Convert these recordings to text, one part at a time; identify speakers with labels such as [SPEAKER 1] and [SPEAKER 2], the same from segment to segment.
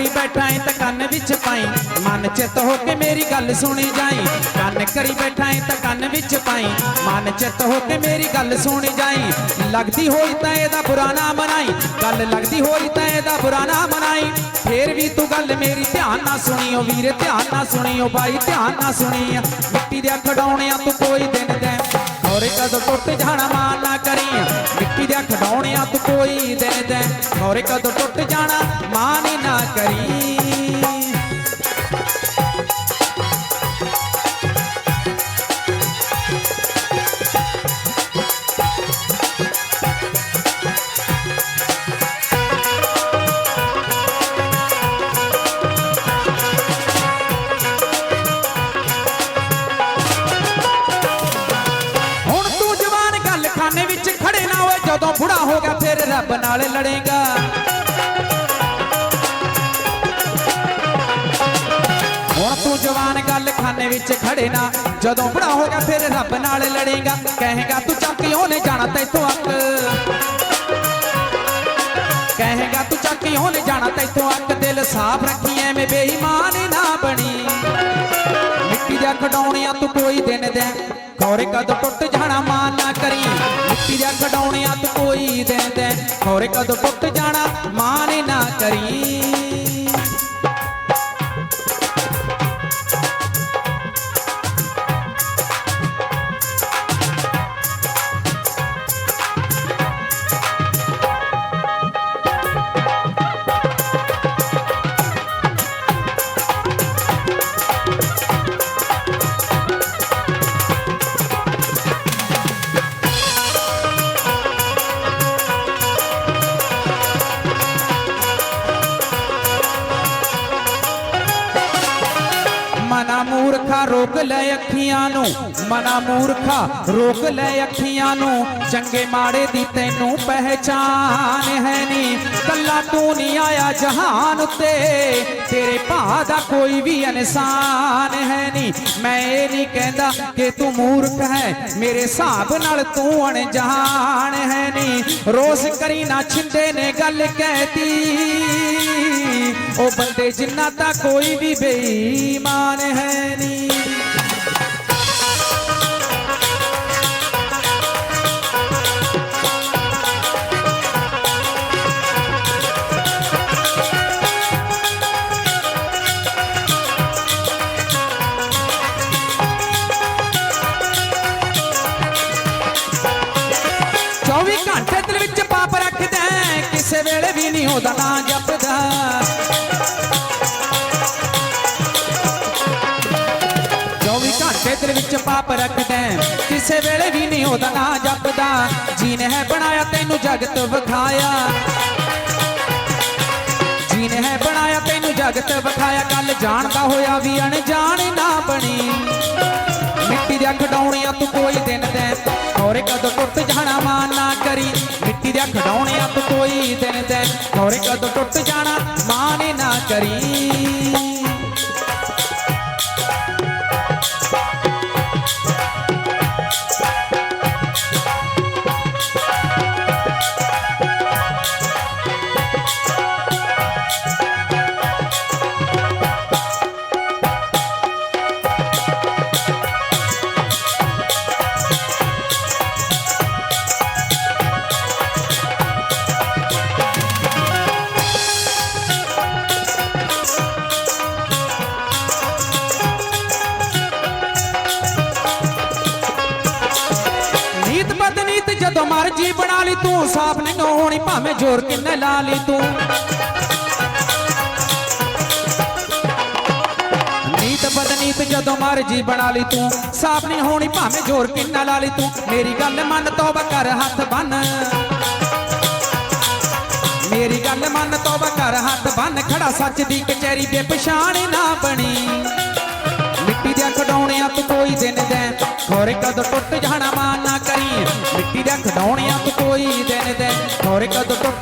[SPEAKER 1] ਕਰੀ ਬੈਠਾ ਏ ਤਾਂ ਕੰਨ ਵਿੱਚ ਪਾਈ। ਮਨ ਚਿੱਤ ਹੋ ਕੇ ਮੇਰੀ ਗੱਲ ਸੁਣੀ ਜਾਈ। ਕੰਨ ਕਰੀ ਬੈਠਾ ਏ ਤਾਂ ਕੰਨ ਵਿੱਚ ਪਾਈ। ਮਨ ਚਿੱਤ ਹੋ ਕੇ ਮੇਰੀ ਗੱਲ ਸੁਣੀ ਜਾਈ। ਲੱਗਦੀ ਹੋਈ ਤਾਂ ਇਹਦਾ ਬੁਰਾ ਨਾ ਮਨਾਈ ਗੱਲ ਲੱਗਦੀ ਹੋਈ ਤਾਂ ਇਹਦਾ ਬੁਰਾ ਨਾ ਮਨਾਈ ਫੇਰ ਵੀ ਤੂੰ ਗੱਲ ਮੇਰੀ ਧਿਆਨ ਨਾਲ ਸੁਣੀਓ ਵੀਰੇ, ਧਿਆਨ ਨਾਲ ਸੁਣੀਓ ਬਾਈ, ਧਿਆਨ ਨਾਲ ਸੁਣੀ ਮਿੱਟੀ ਦੇ ਖਡਾਉਣਿਆਂ ਤੂੰ ਕੋਈ ਦਿਨ ਦੇ। ਔਰੇ ਕਦੋਂ ਟੁੱਟ ਜਾਣਾ ਮਾਨ ਨਾ ਕਰੀ। ਮਿੱਟੀ ਦੇ ਤੂੰ ਕੋਈ ਦਿਨ ਦੇ। ਔਰੇ ਕਦੋਂ ਟੁੱਟ ਜਾਣਾ ਮਾਨ ਹੀ ਨਾ ਕਰੀ। ਖੜੇ ਨਾ ਹੋਏ, ਜਦੋਂ ਬੁੜਾ ਹੋ ਗਿਆ, ਫਿਰ ਰੱਬ ਨਾਲ ਲੜੇਗਾ। ਹੁਣ ਤੂੰ ਜਵਾਨ ਗੱਲ ਖਾਨੇ ਵਿੱਚ ਖੜੇ ਨਾ, ਜਦੋਂ ਬੁੜਾ ਹੋ ਗਿਆ, ਫਿਰ ਰੱਬ ਨਾਲ ਲੜੇਗਾ। ਕਹੇਗਾ, ਤੂੰ ਚੱਕਿਓ ਨੇ ਜਾਣਾ ਤੈਥੋਂ ਅੱਕ? ਕਹੇਗਾ, ਤੂੰ ਚੱਕਿਓ ਨੇ ਜਾਣਾ ਤੈਥੋਂ ਅੱਕ? ਦਿਲ ਸਾਫ਼ ਰੱਖੀ, ਐਵੇਂ ਬੇਈਮਾਨ ਨਾ ਬਣੀ। ਮਿੱਟੀ ਦੇ ਖਡਾਉਣਿਆਂ ਤੂੰ ਕੋਈ ਦਿਨ ਦੇ ਖੌਰੇ ਕਦ ਟੁੱਟ ਜਾਣਾ, ਮਾਨ ਨਾ ਕਰੀ। ਮਿੱਟੀ ਦੇ ਤੂੰ ਕੋਈ ਦਿਨ ਦੇ ਖੌਰੇ ਕਦ ਟੁੱਟ ਜਾਣਾ ਮਾਨ ਨਾ ਕਰੀ। ਮੂਰਖਾ ਰੋਕ ਲੈ ਅੱਖੀਆਂ ਨੂੰ। ਮਨਾ ਮੂਰਖਾ, ਰੋਕ ਲੈ ਅੱਖੀਆਂ ਨੂੰ। ਚੰਗੇ ਮਾੜੇ ਦੀ ਤੈਨੂੰ ਪਹਿਚਾਨ ਹੈ ਨੀ। ਕੱਲਾ ਤੂੰ ਨਹੀਂ ਆਇਆ ਜਹਾਨ ਉੱਤੇ। ਤੇਰੇ ਭਾ ਦਾ ਕੋਈ ਵੀ ਇਨਸਾਨ ਹੈ ਨੀ। ਮੈਂ ਇਹ ਨਹੀਂ ਕਹਿੰਦਾ ਕਿ ਤੂੰ ਮੂਰਖ ਹੈ। ਮੇਰੇ ਹਿਸਾਬ ਨਾਲ ਤੂੰ ਅਣਜਾਣ ਹੈ ਨੀ। ਰੋਜ਼ ਕਰੀ ਨਾ ਛਿੰਦੇ ਨੇ ਗੱਲ ਕਹਿਤੀ। ਉਹ ਬੰਦੇ ਜਿੰਨਾ ਤਾਂ ਕੋਈ ਵੀ ਬੇਈਮਾਨ ਹੈ ਨਹੀਂ ਚੌਵੀ ਘੰਟੇ ਦਿਲ ਵਿੱਚ ਪਾਪ ਰੱਖਦਾ ਹੈ, ਕਿਸੇ ਵੇਲੇ ਵੀ ਨਹੀਂ ਉਹਦਾ ਨਾਂ ਜਪਦਾ। ਪਾਪ ਰੱਖਦਾ ਕਿਸੇ ਵੇਲੇ ਵੀ ਨਹੀਂ ਉਹਦਾ ਨਾਂ ਜਪਦਾ। ਜੀਨੇ ਹੈ ਬਣਾਇਆ ਤੈਨੂੰ ਜਗਤ ਵਿਖਾਇਆ। ਜੀਨੇ ਹੈ ਬਣਾਇਆ ਤੈਨੂੰ ਜਗਤ ਵਿਖਾਇਆ। ਗੱਲ ਜਾਣਦਾ ਹੋਇਆ ਵੀ ਅਣਜਾਣ ਨਾ ਬਣੀ। ਮਿੱਟੀ ਦੇ ਖਡਾਉਣਿਆਂ ਤੂੰ ਕੋਈ ਦਿਨ ਦੇ। ਔਰੇ ਕਦੋਂ ਟੁੱਟ ਜਾਣਾ ਮਾਨ ਨਾ ਕਰੀ। ਮਿੱਟੀ ਦੇ ਖਡਾਉਣਿਆਂ ਤੂੰ ਕੋਈ ਦਿਨ ਦੇ। ਔਰੇ ਕਦੋਂ ਟੁੱਟ ਜਾਣਾ ਮਾਨ ਨਾ ਕਰੀ। ਜਦੋਂ ਮਰਜ਼ੀ ਬਣਾ ਲਈ ਤੂੰ, ਸਾਫ਼ ਨਹੀਂ ਹੋਣੀ, ਭਾਵੇਂ ਜ਼ੋਰ ਕਿੰਨੇ ਲਾ ਲਈ ਤੂੰ। ਨੀਤ ਬਦਨੀਤ ਜਦੋਂ ਮਰਜ਼ੀ ਬਣਾ ਲਈ ਤੂੰ, ਸਾਫ਼ ਨਹੀਂ ਹੋਣੀ, ਭਾਵੇਂ ਜ਼ੋਰ ਕਿੰਨਾ ਲਾ ਲਈ ਤੂੰ। ਮੇਰੀ ਗੱਲ ਮੰਨ, ਤੋਬਾ ਕਰ, ਹੱਥ ਬੰਨ। ਮੇਰੀ ਗੱਲ ਮੰਨ, ਤੋਬਾ ਕਰ, ਹੱਥ ਬੰਨ। ਖੜਾ ਸੱਚ ਦੀ ਕਚਹਿਰੀ ਬੇਪਛਾਣ ਨਾ ਬਣੀ। ਮਿੱਟੀ ਦੇ ਖਡਾਉਣਿਆਂ ਤੂੰ ਕੋਈ ਦਿਨ ਦੇ। ਖੋਰੇ ਕਦੋਂ ਟੁੱਟ ਜਾਣਾ ਮਾਨ ਨਾ ਖਡਾਉਣਿਆਂ ਤੋਂ ਕੋਈ ਦਿਨ ਦੇ ਹੋਰ ਕਦੋਂ ਟੁੱਟ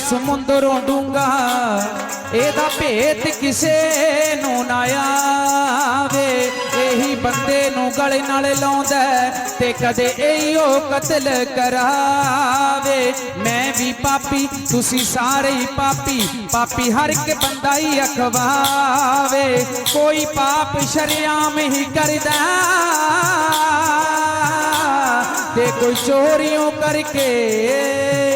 [SPEAKER 1] ਸਮੁੰਦਰੋਂ ਡੂੰਗਾ ਇਹਦਾ ਭੇਤ ਕਿਸੇ ਨੂੰ ਨਾ ਆਵੇ। ਇਹੀ ਬੰਦੇ ਨੂੰ ਗਲੇ ਨਾਲ ਲਾਉਂਦਾ ਤੇ ਕਦੇ ਇਹੋ ਕਤਲ ਕਰਾਵੇ। ਮੈਂ ਵੀ ਪਾਪੀ, ਤੁਸੀਂ ਸਾਰੇ ਹੀ ਪਾਪੀ। ਪਾਪੀ ਹਰ ਇੱਕ ਬੰਦਾ ਹੀ ਅਖਵਾਵੇ। ਕੋਈ ਪਾਪ ਸ਼ਰਿਆਮ ਹੀ ਕਰਦਾ ਤੇ ਕੋਈ ਚੋਰੀਆਂ ਕਰਕੇ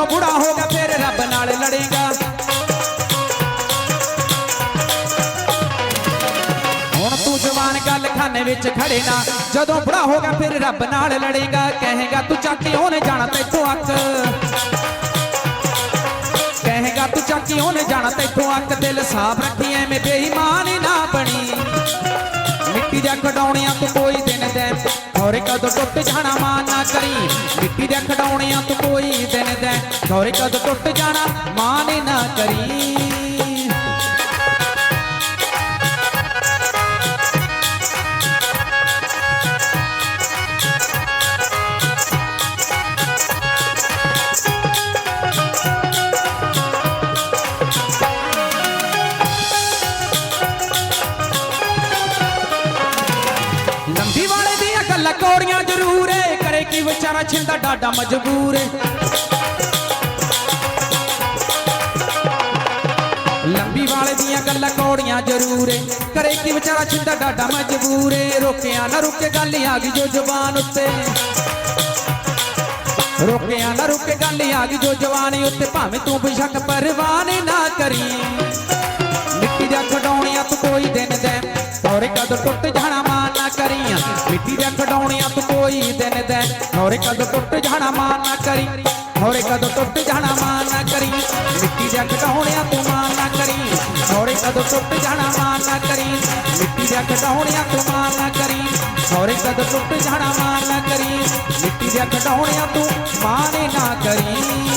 [SPEAKER 1] ਜਦੋਂ ਬੁੜਾ ਹੋ ਗਿਆ, ਫਿਰ ਰੱਬ ਨਾਲ ਲੜੇਗਾ। ਹੁਣ ਤੂੰ ਜਵਾਨ ਗੱਲ ਖਾਨੇ ਵਿੱਚ ਖੜੇ ਨਾ। ਜਦੋਂ ਬੁੜਾ ਹੋ ਗਿਆ, ਫਿਰ ਰੱਬ ਨਾਲ ਲੜੇਗਾ। ਕਹੇਗਾ, ਤੂੰ ਚਾਕੀ ਕੇ ਉਹਨੇ ਜਾਣਾ ਤੈਥੋਂ ਅੱਕ? ਕਹੇਗਾ, ਤੂੰ ਚੱਕ ਕੇ ਉਹਨੇ ਜਾਣਾ ਤੈਥੋਂ ਅੱਕ? ਦਿਲ ਸਾਫ਼ ਰੱਖੀ, ਐਵੇਂ ਬੇਈਮਾਨ ਹੀ ਨਾ ਬਣੀ। ਮਿੱਟੀ ਦੇ ਖਡਾਉਣਿਆਂ ਤੂੰ ਕੋਈ ਕਦੋਂ ਟੁੱਟ ਜਾਣਾ ਮਾਨ ਨਾ ਕਰੀ। ਮਿੱਟੀ ਦੇ ਖਡਾਉਣਿਆਂ ਤੂੰ ਕੋਈ ਦਿਨ ਦੇ। ਖੌਰੇ ਕਦੋਂ ਟੁੱਟ ਜਾਣਾ ਮਾਨ ਨਾ ਕਰੀ। 11 6 ਦਾ ਡਾਡਾ ਮਜਬੂਰ ਏ। ਲੰਬੀ ਵਾਲੇ ਦੀਆਂ ਗੱਲਾਂ ਕੋੜੀਆਂ ਜ਼ਰੂਰ ਏ। ਕਰੇ ਕੀ ਵਿਚਾਰਾ ਛਿੰਦਾ ਡਾਡਾ ਮਜਬੂਰ ਏ। ਰੋਕਿਆ ਨਾ ਰੁਕੇ ਗੱਲ ਆ ਗਈ ਜੋ ਜ਼ੁਬਾਨ ਉੱਤੇ। ਰੋਕਿਆ ਨਾ ਰੁਕੇ ਗੱਲ ਆ ਗਈ ਜੋ ਜਵਾਨ ਉੱਤੇ। ਭਾਵੇਂ ਤੂੰ ਬਿਸ਼ੱਕ ਪਰਵਾਨ ਨਾ ਕਰੀ। ਮਿੱਟੀ ਦਾ ਖਡਾਉਣੀਆਂ ਤੂੰ ਕੋਈ ਦਿਨ ਦੇ। ਸੌਰੇ ਕਦ ਟੁੱਟ ਜਾਣਾ ਮਾਨ ਨਾ ਕਰੀਆਂ। ਮਿੱਟੀ ਦਾ ਖਡਾਉਣੀਆਂ ਤੂੰ ਕੋਈ ਦਿਨ ਦੇ ਔਰੇ ਟੁੱਟ ਜਾਣਾ ਮਾਨ ਨਾ ਕਰੀ ਔਰੇ ਕਦ ਟੁੱਟ ਜਾਣਾ ਮਾਨ ਨਾ ਕਰੀ ਮਿੱਟੀ ਦੇ ਖਡਾਉਣੀਆਂ ਤੂੰ ਮਾਨ ਨਾ ਕਰੀ ਔਰੇ ਕਦ ਟੁੱਟ ਜਾਣਾ ਮਾਨ ਨਾ ਕਰੀ ਮਿੱਟੀ ਦੇ ਖਡਾਉਣੀਆਂ ਤੂੰ ਮਾਨ ਨਾ ਕਰੀ ਔਰੇ ਕਦੋਂ ਟੁੱਟ ਜਾਣਾ ਮਾਨ ਨਾ ਕਰੀ ਮਿੱਟੀ ਦੇ ਖਡਾਉਣੀਆਂ ਤੂੰ ਮਾਨ ਨਾ ਕਰੀ